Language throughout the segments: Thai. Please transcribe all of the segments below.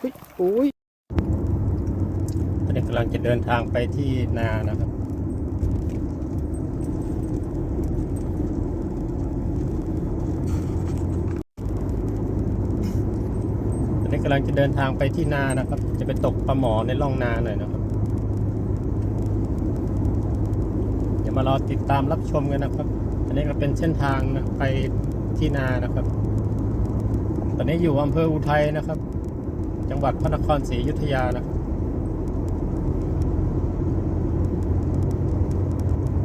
เฮ้ยโอ้ยตอนนี้กำลังจะเดินทางไปที่นานะครับตอนนี้กำลังจะเดินทางไปที่นานะครับ จะไปตกปลาหมอในร่องนาหน่อยนะครับเดี๋ยวมารอติดตามรับชมกันนะครับ อันนี้ก็เป็นเส้นทางนะไปที่นานะครับ ตอนนี้อยู่อำเภออุทัยนะครับ จังหวัดพระนครศรีอยุธยานะ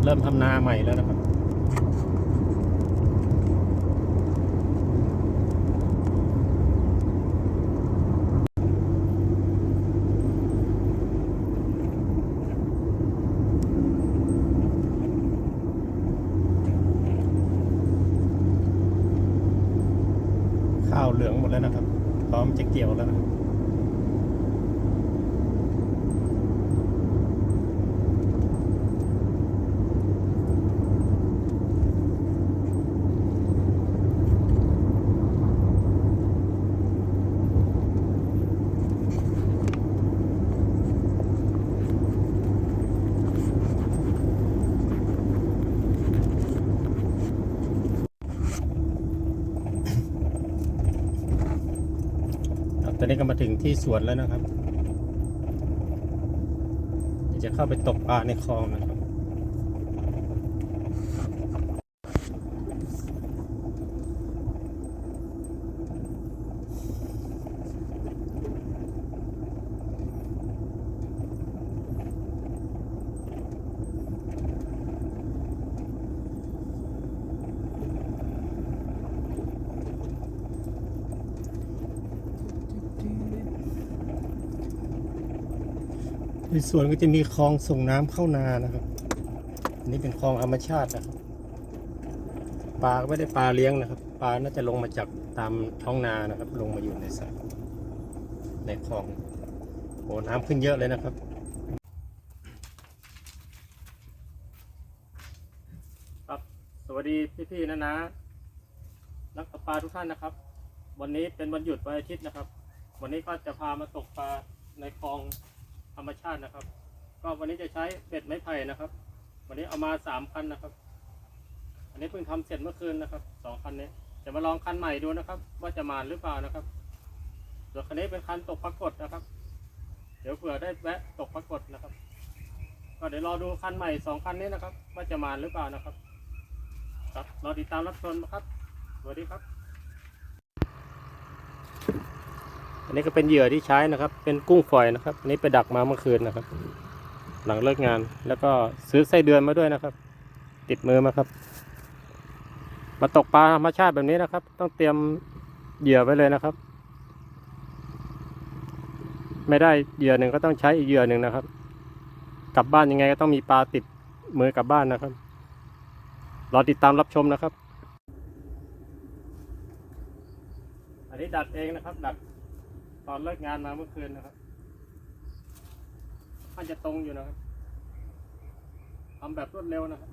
เริ่มทำนาใหม่แล้วนะครับ ข้าวเหลืองหมดแล้วนะครับ พร้อมจะเกี่ยวแล้วนะครับ ครับต อนนี้ก็มาถึงที่สวนแล้วนะครับเดี๋ยวจะเข้าไปตกปลาในคลองนะครับ ในสวนก็จะมีคลองส่งน้ำเข้านานะครับอันนี้เป็นคลองธรรมชาตินะครับปลาก็ไม่ได้ปลาเลี้ยงนะครับ ปลาน่าจะลงมาจากตามท้องนานะครับ ลงมาอยู่ในสระในคลองโอ้น้ำขึ้นเยอะเลยนะครับครับสวัสดีพี่ๆนะนะนักตกปลาทุกท่านนะครับ วันนี้เป็นวันหยุดวันอาทิตย์นะครับ วันนี้ก็จะพามาตกปลาในคลอง ธรรมชาตินะครับ ก็วันนี้จะใช้เบ็ดไม้ไผ่นะครับ วันนี้เอามาสามคันนะครับ อันนี้เพิ่งทำเสร็จเมื่อคืนนะครับสองคันนี้จะมาลองคันใหม่ดูนะครับ ว่าจะมาหรือเปล่านะครับส่วนคันนี้เป็นคันตกปรากฏนะครับ เดี๋ยวเผื่อได้แวะตกปรากฏนะครับ ก็เดี๋ยวรอดูคันใหม่สองคันนี้นะครับ ว่าจะมาหรือเปล่านะครับ ครับรอติดตามรับชมนะครับสวัสดีครับ อันนี้ก็เป็นเหยื่อที่ใช้นะครับ เป็นกุ้งฝอยนะครับ อันนี้ไปดักมาเมื่อคืนนะครับ หลังเลิกงาน แล้วก็ซื้อไส้เดือนมาด้วยนะครับ ติดมือมาครับ มาตกปลาธรรมชาติแบบนี้นะครับ ต้องเตรียมเหยื่อไว้เลยนะครับ ไม่ได้เหยื่อหนึ่งก็ต้องใช้อีกเหยื่อหนึ่งนะครับ กลับบ้านยังไงก็ต้องมีปลาติดมือกลับบ้านนะครับ รอติดตามรับชมนะครับ อันนี้ดัดเองนะครับดัด ตอนเลิกงานมาเมื่อคืนนะครับมันจะตรงอยู่นะครับทำแบบรวดเร็วนะครับ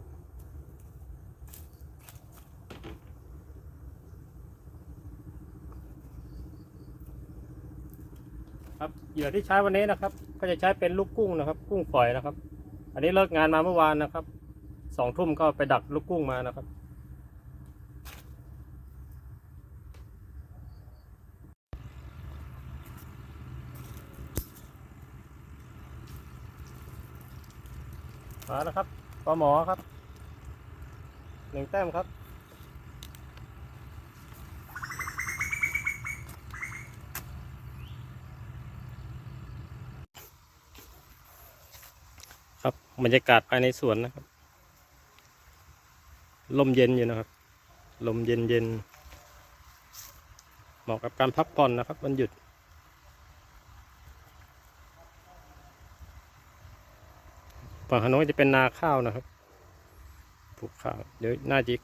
ครับเหยื่อที่ใช้วันนี้นะครับ ก็จะใช้เป็นลูกกุ้งนะครับ กุ้งฝอยนะครับ อันนี้เลิกงานมาเมื่อวานนะครับสองทุ่มก็ไปดักลูกกุ้งมานะครับ มาแล้วครับปลาหมอครับหนึ่งแต้มครับครับบรรยากาศภายในสวนนะครับ ลมเย็นอยู่นะครับ ลมเย็นเย็นเหมาะกับการพักผ่อนนะครับวันหยุด ฝั่งฮานอยจะเป็นนาข้าวนะครับปลูกข้าวเดี๋ยวน่าจะ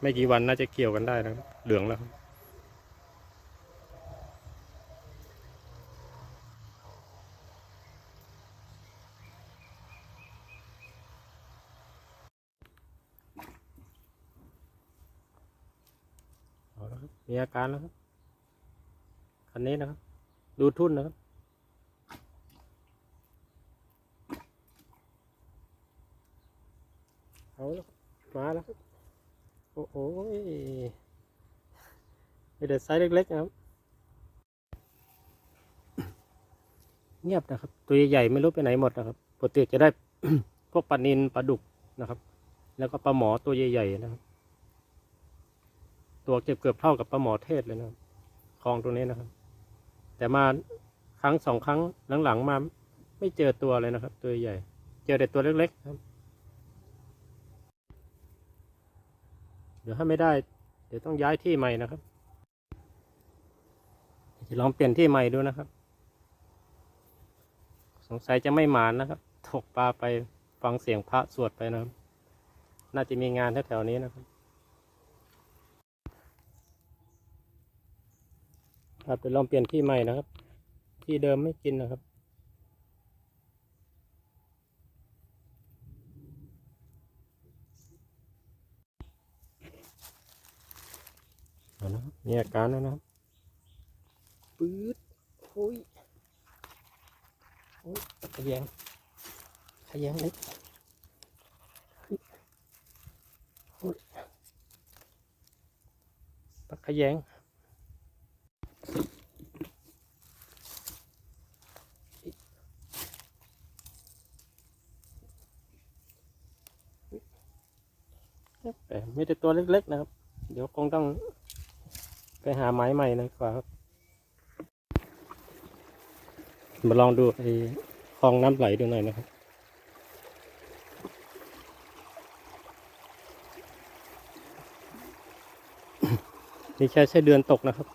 ไม่กี่วันน่าจะเกี่ยวกันได้นะครับเหลืองแล้วครับเอาละครับมีอาการแล้วครับคันนี้นะครับ ดูทุ่นนะครับ เอาแล้วมาแล้วโอ้โหมีแต่ไซส์เล็กๆนะครับ เงียบนะครับ ตัวใหญ่ๆไม่รู้ไปไหนหมดนะครับปกติจะได้พวกปลานินปลาดุกนะครับ แล้วก็ปลาหมอตัวใหญ่ๆนะครับ ตัวเกือบเกือบเท่ากับปลาหมอเทศเลยนะครับคลองตรงนี้นะครับ แต่มาครั้งสองครั้งหลังๆมาไม่เจอตัวเลยนะครับ ตัวใหญ่ เจอแต่ตัวเล็กๆครับ เดี๋ยวถ้าไม่ได้ เดี๋ยวต้องย้ายที่ใหม่นะครับจะลองเปลี่ยนที่ใหม่ดูนะครับ สงสัยจะไม่หมานนะครับ ถกปลาไปฟังเสียงพระสวดไปนะครับ น่าจะมีงานแถวๆนี้นะครับครับเดี๋ยวลองเปลี่ยนที่ใหม่นะครับ ที่เดิมไม่กินนะครับ เอานะครับ มีอาการแล้วนะครับปื๊ดโอ้ยโอ้ยขยงขยงเล็กเฮ้ยโอ้ยปักขยงแต่ไม่ได้ตัวเล็กๆนะครับ เดี๋ยวคงต้อง ไปหาไม้ใหม่นะกว่าครับ มาลองดูไอ้คลองน้ำไหลดูหน่อยนะครับนี่แค่ใช่เดือนตกนะครับ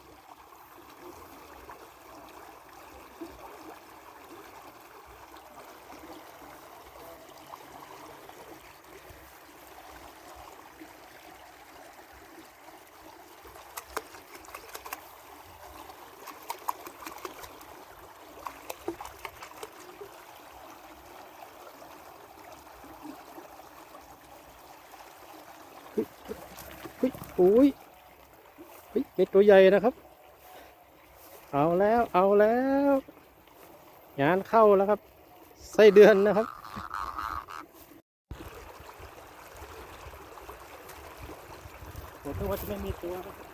เฮ้ยโอ้ยเฮ้ยเป็นตัวใหญ่นะครับ เอาแล้วเอาแล้วงานเข้าแล้วครับไส้เดือนนะครับผมคิดว่าจะไม่มีตัวครับ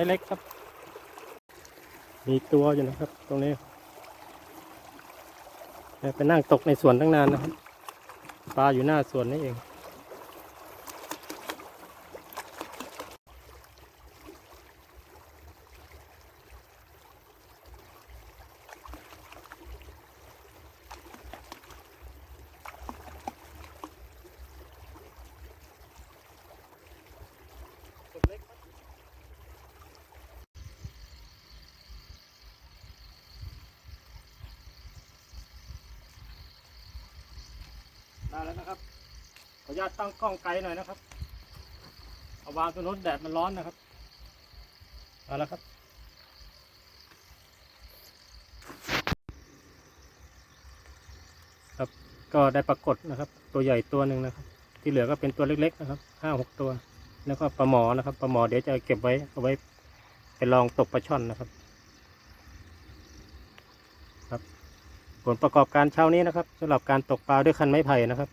ส์เล็กครับ มีตัวอยู่นะครับ ตรงนี้ไปนั่งตกในสวนตั้งนานนะครับ ปลาอยู่หน้าสวนนี่เอง ได้แล้วนะครับ ขออนุญาตตั้งกล้องไกลหน่อยนะครับ เอาวางตรงนู้นแดดมันร้อนนะครับ เอาแล้วครับ ครับ ก็ได้ปรากฏนะครับ ตัวใหญ่ตัวหนึ่งนะครับ ที่เหลือก็เป็นตัวเล็กๆนะครับห้าหกตัว แล้วก็ปลาหมอนะครับ ปลาหมอเดี๋ยวจะเก็บไว้เอาไว้ไปลองตกปลาช่อนนะครับ ผลประกอบการเช้านี้นะครับสำหรับการตกปลาด้วยคันไม้ไผ่นะครับ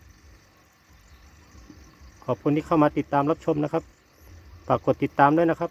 ขอบคุณที่เข้ามาติดตามรับชมนะครับ ฝากกดติดตามด้วยนะครับ